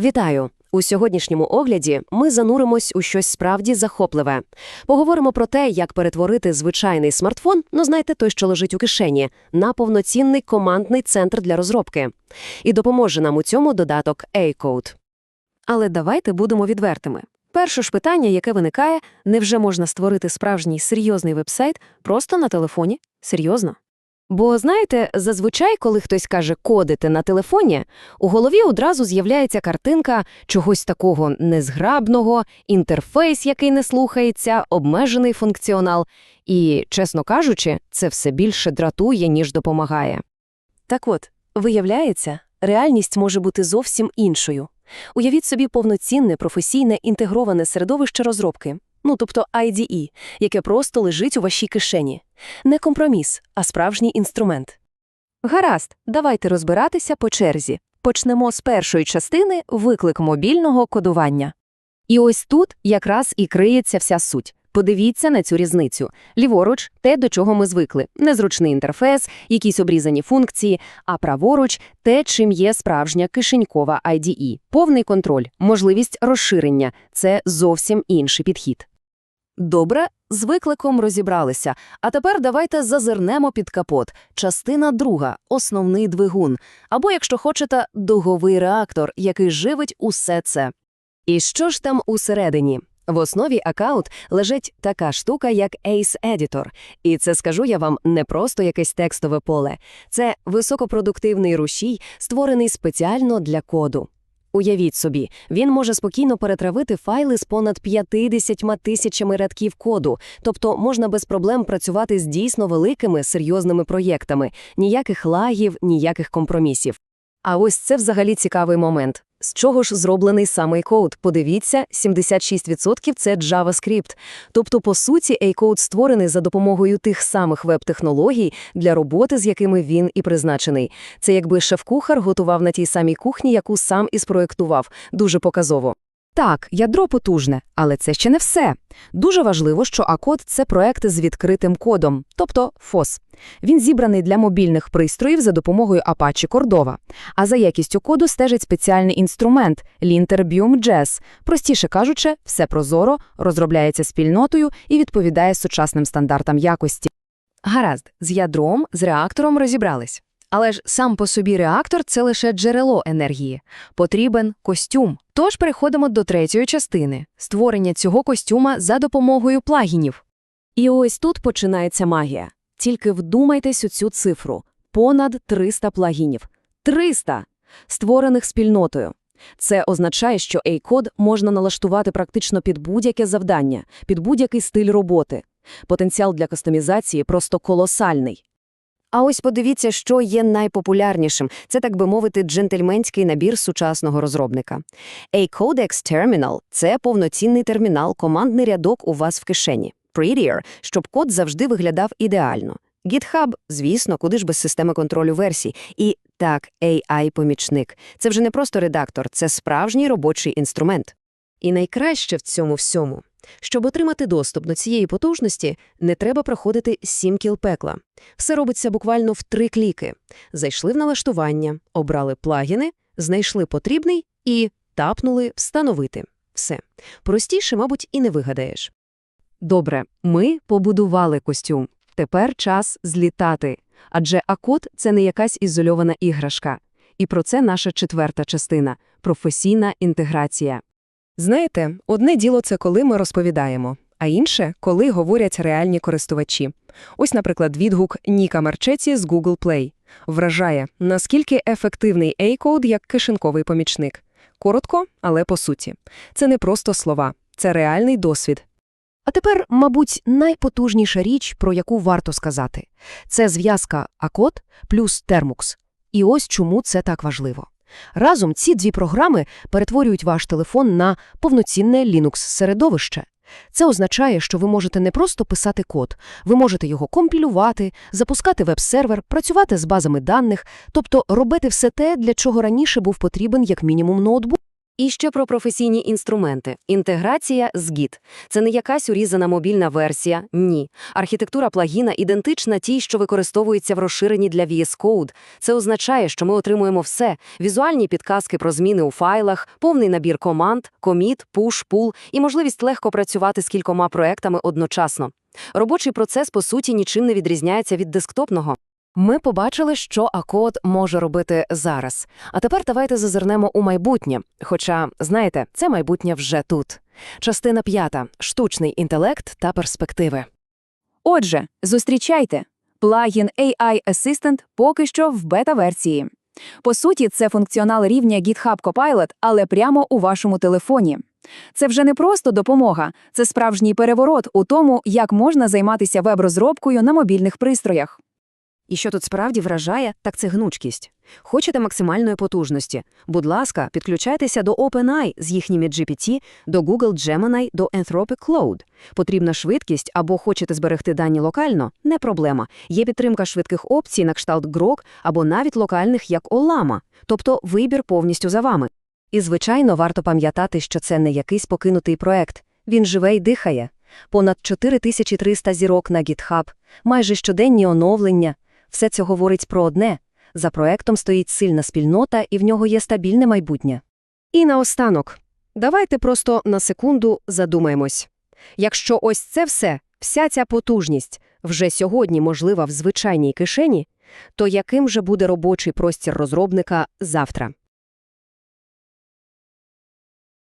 Вітаю! У сьогоднішньому огляді ми зануримось у щось справді захопливе. Поговоримо про те, як перетворити звичайний смартфон, ну знаєте, той, що лежить у кишені, на повноцінний командний центр для розробки. І допоможе нам у цьому додаток A-Code. Але давайте будемо відвертими. Перше ж питання, яке виникає, невже можна створити справжній серйозний вебсайт просто на телефоні? Серйозно? Бо знаєте, зазвичай, коли хтось каже кодити на телефоні, у голові одразу з'являється картинка чогось такого незграбного, інтерфейс, який не слухається, обмежений функціонал. І, чесно кажучи, це все більше дратує, ніж допомагає. Так от, виявляється, реальність може бути зовсім іншою. Уявіть собі повноцінне, професійне, інтегроване середовище розробки, ну тобто IDE, яке просто лежить у вашій кишені. Не компроміс, а справжній інструмент. Гаразд, давайте розбиратися по черзі. Почнемо з першої частини виклик мобільного кодування. І ось тут якраз і криється вся суть. Подивіться на цю різницю. Ліворуч – те, до чого ми звикли. Незручний інтерфейс, якісь обрізані функції, а праворуч – те, чим є справжня кишенькова IDE. Повний контроль, можливість розширення – це зовсім інший підхід. Добре, з викликом розібралися. А тепер давайте зазирнемо під капот. Частина друга – основний двигун. Або, якщо хочете, дуговий реактор, який живить усе це. І що ж там усередині? В основі аккаунт лежить така штука, як Ace Editor. І це, скажу я вам, не просто якесь текстове поле. Це високопродуктивний рушій, створений спеціально для коду. Уявіть собі, він може спокійно перетравити файли з понад 50 тисячами рядків коду, тобто можна без проблем працювати з дійсно великими серйозними проєктами, ніяких лагів, ніяких компромісів. А ось це взагалі цікавий момент. З чого ж зроблений самий код? Подивіться, 76% – це JavaScript. Тобто, по суті, A-Code створений за допомогою тих самих веб-технологій для роботи, з якими він і призначений. Це якби шеф-кухар готував на тій самій кухні, яку сам і спроектував. Дуже показово. Так, ядро потужне, але це ще не все. Дуже важливо, що А-код – це проекти з відкритим кодом, тобто FOSS. Він зібраний для мобільних пристроїв за допомогою Apache Cordova. А за якістю коду стежить спеціальний інструмент – Linterbium JS. Простіше кажучи, все прозоро, розробляється спільнотою і відповідає сучасним стандартам якості. Гаразд, з ядром, з реактором розібрались. Але ж сам по собі реактор – це лише джерело енергії. Потрібен костюм. Тож переходимо до третьої частини – створення цього костюма за допомогою плагінів. І ось тут починається магія. Тільки вдумайтесь у цю цифру – понад 300 плагінів. 300! Створених спільнотою. Це означає, що A-код можна налаштувати практично під будь-яке завдання, під будь-який стиль роботи. Потенціал для кастомізації просто колосальний. А ось подивіться, що є найпопулярнішим. Це, так би мовити, джентльменський набір сучасного розробника. A-Codex Terminal – це повноцінний термінал, командний рядок у вас в кишені. Prettier, щоб код завжди виглядав ідеально. GitHub, звісно, куди ж без системи контролю версій. І так, AI-помічник. Це вже не просто редактор, це справжній робочий інструмент. І найкраще в цьому всьому – щоб отримати доступ до цієї потужності, не треба проходити сім кіл пекла. Все робиться буквально в три кліки. Зайшли в налаштування, обрали плагіни, знайшли потрібний і тапнули «Встановити». Все. Простіше, мабуть, і не вигадаєш. Добре, ми побудували костюм. Тепер час злітати. Адже акод – це не якась ізольована іграшка. І про це наша четверта частина – професійна інтеграція. Знаєте, одне діло це коли ми розповідаємо, а інше – коли говорять реальні користувачі. Ось, наприклад, відгук Ніка Марчеці з Google Play. Вражає, наскільки ефективний A-Code як кишеньковий помічник. Коротко, але по суті. Це не просто слова, це реальний досвід. А тепер, мабуть, найпотужніша річ, про яку варто сказати. Це зв'язка А-код плюс Termux. І ось чому це так важливо. Разом ці дві програми перетворюють ваш телефон на повноцінне Linux-середовище. Це означає, що ви можете не просто писати код, ви можете його компілювати, запускати веб-сервер, працювати з базами даних, тобто робити все те, для чого раніше був потрібен як мінімум ноутбук. І ще про професійні інструменти. Інтеграція з Git. Це не якась урізана мобільна версія, ні. Архітектура плагіна ідентична тій, що використовується в розширенні для VS Code. Це означає, що ми отримуємо все – візуальні підказки про зміни у файлах, повний набір команд, коміт, пуш, пул і можливість легко працювати з кількома проектами одночасно. Робочий процес, по суті, нічим не відрізняється від десктопного. Ми побачили, що Акод може робити зараз. А тепер давайте зазирнемо у майбутнє. Хоча, знаєте, це майбутнє вже тут. Частина п'ята – штучний інтелект та перспективи. Отже, зустрічайте. Плагін AI Assistant поки що в бета-версії. По суті, це функціонал рівня GitHub Copilot, але прямо у вашому телефоні. Це вже не просто допомога, це справжній переворот у тому, як можна займатися веб-розробкою на мобільних пристроях. І що тут справді вражає, так це гнучкість. Хочете максимальної потужності? Будь ласка, підключайтеся до OpenAI з їхніми GPT, до Google Gemini, до Anthropic Cloud. Потрібна швидкість або хочете зберегти дані локально? Не проблема. Є підтримка швидких опцій на кшталт Grok або навіть локальних, як Olama. Тобто вибір повністю за вами. І, звичайно, варто пам'ятати, що це не якийсь покинутий проект. Він живе і дихає. Понад 4300 зірок на GitHub, майже щоденні оновлення. Все це говорить про одне – за проектом стоїть сильна спільнота і в нього є стабільне майбутнє. І наостанок. Давайте просто на секунду задумаємось. Якщо ось це все, вся ця потужність, вже сьогодні можлива в звичайній кишені, то яким же буде робочий простір розробника завтра?